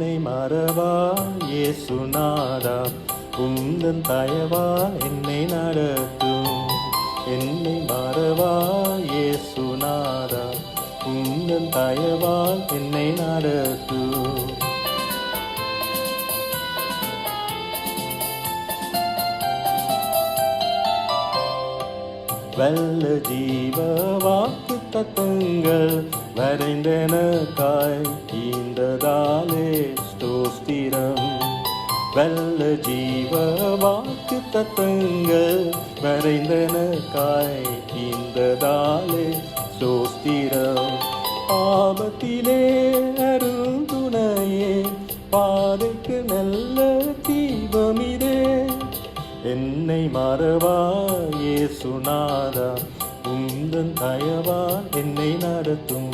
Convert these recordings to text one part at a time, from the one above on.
மறவா? இயேசுநாதா உந்தன் தயவா? என்னை நடத்தும். என்னை மறவா? இயேசுநாதா உந்தன் தயவா? என்னை நடத்தும். வல்ல ஜீவ வாக்கு தத்தங்கள் வரைந்தனக்காய் ஈந்ததாலே ஸ்தோஸ்திரம். வல்ல ஜீவ வாக்கு தத்தங்கள் வரைந்தனக்காய் ஈந்ததாலே ஸ்தோஸ்திரம். ஆபத்திலே என்னை மறவாயே சுனாதா உந்தன் தயவா என்னை நடத்தும்.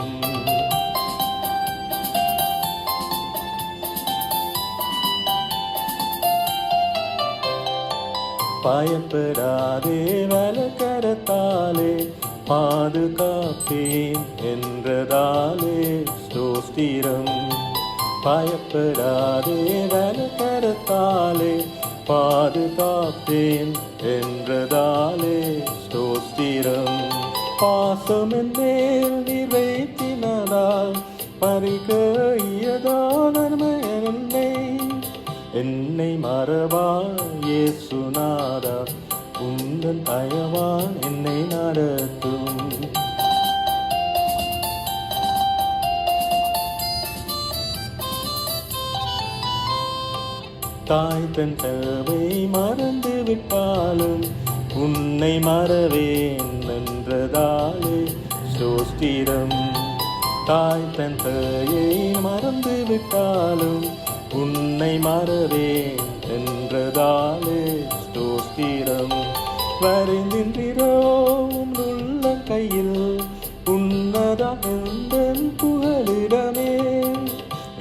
பயப்படாதே வலக்கரத்தாலே பாதுகாப்பேன் என்றதாலே ஸ்தோஸ்திரம். பயப்படாதே வலக்கரத்தாலே பாதுகாப்பேன் என்றதாலே ஸ்தோத்திரம். பாசம் மேல் நிறைத்தினதால் பறிக்க இயதான் என்னை என்னை மறவா இயேசுநாதா உந்தன் தயவா என்னை நடத்தும். தாய் தன் தேவை மறந்து விட்டாலும் உன்னை மறவேன் என்றதாலே சோஸ்திரம் தாய் தன் தாயை மறந்து விட்டாலும் உன்னை மறவேன் என்றதாலே ஸ்தோஸ்திரம் வரைந்தின்றோ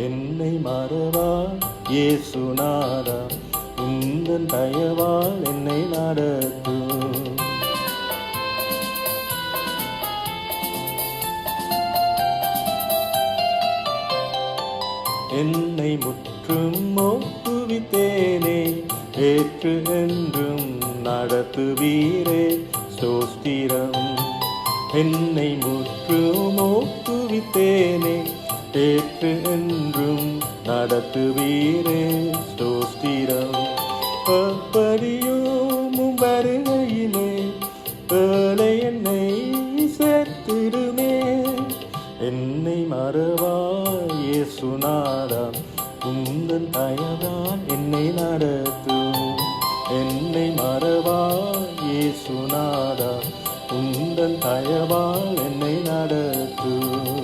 என்னை மறவா? இயேசுநாதா உந்தன் தயவால் என்னை நடத்தும் என்னை முற்றும் ஒப்புவித்தேனே ஏற்று என்றும் நடத்துவீரே சோஸ்திரம். என்னை முற்றும் ஒப்புவித்தேனே கேட்டு என்றும் நடத்துவீரே ஸ்தோஸ்திரம் அப்படியோ வருகையிலே ஏழை என்னை சேர்த்திடுமே. என்னை மறவாயே இயேசுநாதா உந்தன் தயவான் என்னை நடத்தும். என்னை மறவாயே இயேசுநாதா உந்தன் தயவால் என்னை நடத்தும்.